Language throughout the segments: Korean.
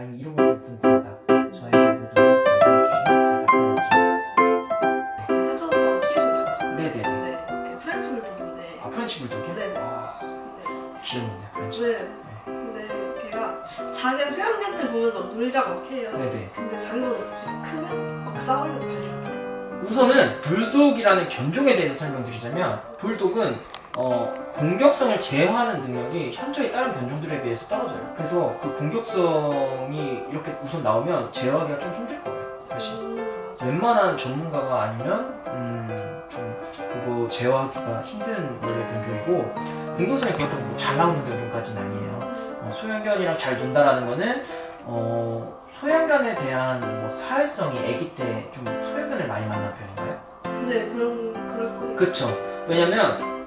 아니면 이런 거좀 궁금하다. 저에게 모두 말씀해 주시면 제가 답변해 드릴게요. 사천오빠 키우는 강아지. 네네네. 네, 그 프렌치 불독인데. 아 프렌치 불독이요? 네. 아, 귀엽네 프렌치. 네. 근데 걔가 작은 수영견들 보면 막 놀자고 막 해요. 네네. 근데 자기보다 집 크면 막 싸우려고 달려들어요. 우선은 불독이라는 견종에 대해서 설명드리자면 불독은 어, 공격성을 제어하는 능력이 현저히 다른 견종들에 비해서 떨어져요. 그래서 그 공격성이 이렇게 우선 나오면 제어하기가 좀 힘들 거예요. 사실. 음, 웬만한 전문가가 아니면 음, 좀 그거 제어하기가 힘든 원래 견종이고 공격성이 그렇다고 뭐 잘 나오는 견종까지는 아니에요. 어, 소형견이랑 잘 논다라는 거는 어, 소형견에 대한 뭐 사회성이 아기 때 좀 소형견을 많이 만난 편인가요? 네, 그럴 거예요. 그쵸. 왜냐면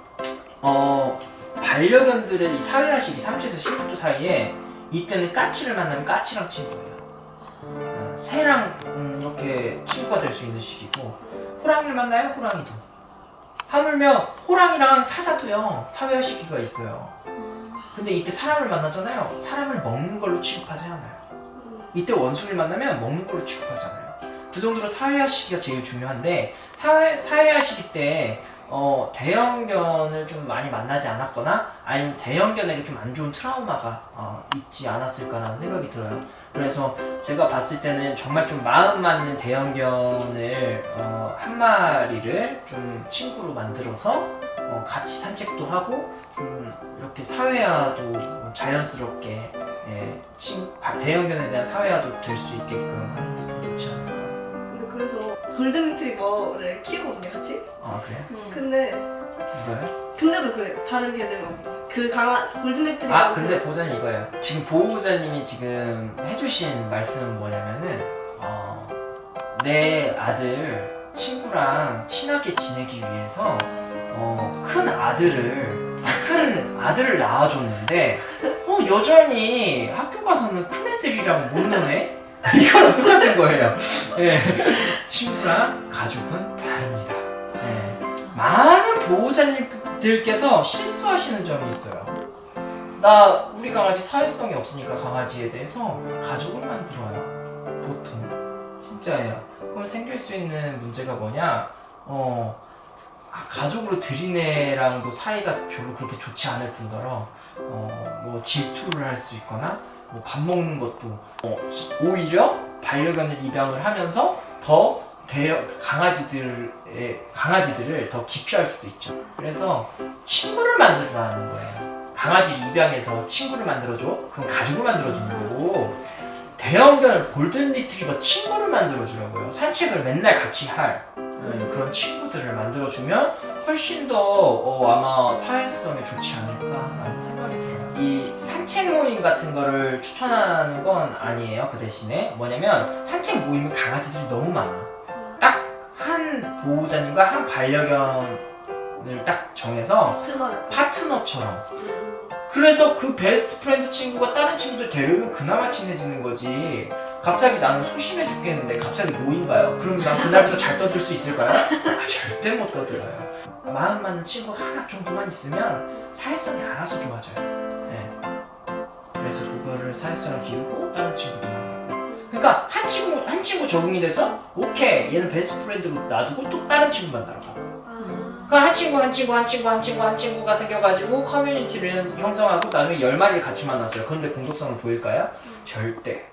어, 반려견들의 이 사회화 시기 3주에서 19주 사이에 이때는 까치를 만나면 까치랑 친구예요. 어, 새랑 음, 이렇게 친구가 될 수 있는 시기고 호랑이를 만나요 호랑이도. 하물며 호랑이랑 사자도요 사회화 시기가 있어요. 근데 이때 사람을 만나잖아요. 사람을 먹는 걸로 취급하지 않아요. 이때 원숭이를 만나면 먹는 걸로 취급하잖아요. 그 정도로 사회화 시기가 제일 중요한데 사회, 사회화 시기 때 어, 대형견을 좀 많이 만나지 않았거나 아니면 대형견에게 좀 안 좋은 트라우마가 어, 있지 않았을까라는 생각이 들어요. 그래서 제가 봤을 때는 정말 좀 마음 맞는 대형견을 어, 한 마리를 좀 친구로 만들어서 어, 같이 산책도 하고 좀 이렇게 사회화도 자연스럽게 예, 친, 바- 대형견에 대한 사회화도 될 수 있게끔 그래서 골든 리트리버를 키우거든요, 같이. 아 그래요? 근데 누가요? 근데도 그래요. 다른 개들만. 그 강아 골든 리트리버. 아 근데 보자는 이거예요. 지금 보호자님이 지금 해주신 말씀은 뭐냐면은 어, 내 아들 친구랑 친하게 지내기 위해서 어, 큰 아들을 큰 아들을 낳아줬는데 어, 여전히 학교 가서는 큰 애들이랑 못 노네. 이거랑 똑같은 거예요. 예. 친구랑 가족은 다릅니다. 예. 많은 보호자님들께서 실수하시는 점이 있어요. 나 우리 강아지 사회성이 없으니까 강아지에 대해서 가족을 만들어요. 보통 진짜예요. 그럼 생길 수 있는 문제가 뭐냐? 어 아, 가족으로 들이네랑도 사이가 별로 그렇게 좋지 않을 뿐더러 어 뭐 질투를 할 수 있거나 뭐 밥 먹는 것도 어, 오히려 반려견을 입양을 하면서 더 대형 강아지들의 강아지들을 더 기피할 수도 있죠. 그래서 친구를 만들라는 거예요. 강아지 입양해서 친구를 만들어줘. 그럼 가족을 만들어주는 거고 대형견을 골든 리트리버 친구를 만들어주려고요. 산책을 맨날 같이 할 네, 그런 친구들을 만들어주면 훨씬 더 어, 아마 사회성에 좋지 않을까라는 생각이 들어요. 이 산책 모임 같은 거를 추천하는 건 아니에요. 그 대신에 뭐냐면 산책 모임은 강아지들이 너무 많아. 보호자님과 한 반려견을 딱 정해서 트너요. 파트너처럼 그래서 그 베스트 프렌드 친구가 다른 친구들 데려오면 그나마 친해지는 거지 갑자기 나는 소심해 죽겠는데 갑자기 모인가요? 그럼 난 그날부터 잘 떠들 수 있을까요? 아, 절대 못 떠들어요 마음 맞는 친구가 하나 정도만 있으면 사회성이 알아서 좋아져요 네. 그래서 그거를 사회성을 기르고 다른 친구도 만나고 그러니까 한 친구 한 친구 적응이 돼서 오케이 얘는 베스트 프렌드로 놔두고 또 다른 친구 만나러 가고 아, 그한 친구 한 친구 한 친구 한 친구 한 친구가 생겨가지고 커뮤니티를 형성하고 나중에 열 마리를 같이 만났어요. 그런데 공격성을 보일까요? 절대.